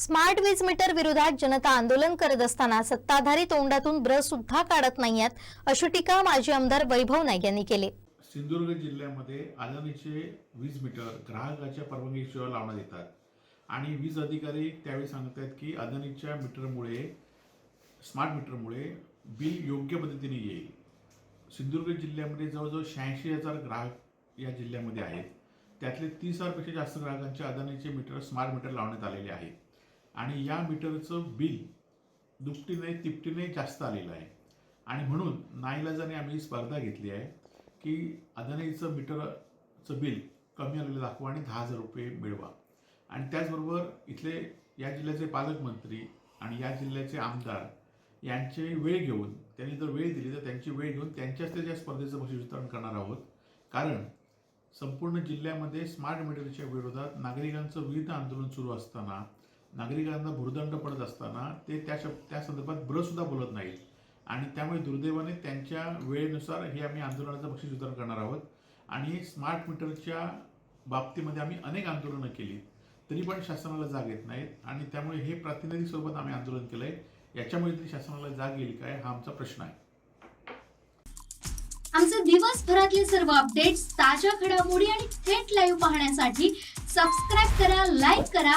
Smart वीज metre विरोधात जनता आंदोलन करत असताना सत्ताधारी तोंडातून ब्र सुद्धा काढत नाहीयेत अशी टीका माजी आमदार वैभव नाईक यांनी केली. सिंधुदुर्ग जिल्ह्यामध्ये अदानीचे वीज मीटर ग्राहकाच्या परवानगीशिवाय लावण्यात येतात. आणि वीज अधिकारी त्यावेळी सांगतात की अदानीच्या मीटरमुळे स्मार्ट मीटरमुळे बिल योग्य पद्धतीने येईल. सिंधुदुर्ग जिल्ह्यामध्ये जवळजवळ शहाऐंशी हजार ग्राहक या जिल्ह्यामध्ये आहेत. त्यातले तीस हजारपेक्षा जास्त ग्राहकांचे अदानीचे मीटर स्मार्ट मीटर लावण्यात आलेले आहेत. आणि या मीटरचं बिल दुपटीने तिपटीने जास्त आलेलं आहे. आणि म्हणून नाईलाजाने आम्ही स्पर्धा घेतली आहे की अदानीचं मीटरचं बिल कमी आलेलं दाखवा आणि दहा हजार रुपये मिळवा. आणि त्याचबरोबर इथले या जिल्ह्याचे पालकमंत्री आणि या जिल्ह्याचे आमदार यांचे वेळ घेऊन त्यांनी जर वेळ दिली तर त्यांची वेळ घेऊन त्यांच्याच त्या स्पर्धेचं बक्षीस वितरण करणार आहोत. कारण संपूर्ण जिल्ह्यामध्ये स्मार्ट मीटरच्या विरोधात नागरिकांचं विविध आंदोलन सुरू असताना नागरिकांना भुर्दंड पडत असताना ते त्या शब त्या संदर्भात ब्रसुद्धा बोलत नाहीत. आणि त्यामुळे दुर्दैवाने त्यांच्या वेळेनुसार हे आम्ही आंदोलनाचं बक्षीस वितरण करणार आहोत. आणि स्मार्ट मीटरच्या बाबतीमध्ये आम्ही अनेक आंदोलनं केली. तरी पण शासनाला जाग येत नाहीत आणि त्यामुळे हे प्रातिनिधिक स्वरूपात आम्ही आंदोलन केलं आहे याच्यामुळे तरी शासनाला जाग येईल काय हा आमचा प्रश्न आहे. आमचे दिवसभरातले सर्व अपडेट्स ताज्या घडामोडी आणि थेट लाईव्ह पाहण्यासाठी सबस्क्राईब करा लाईक करा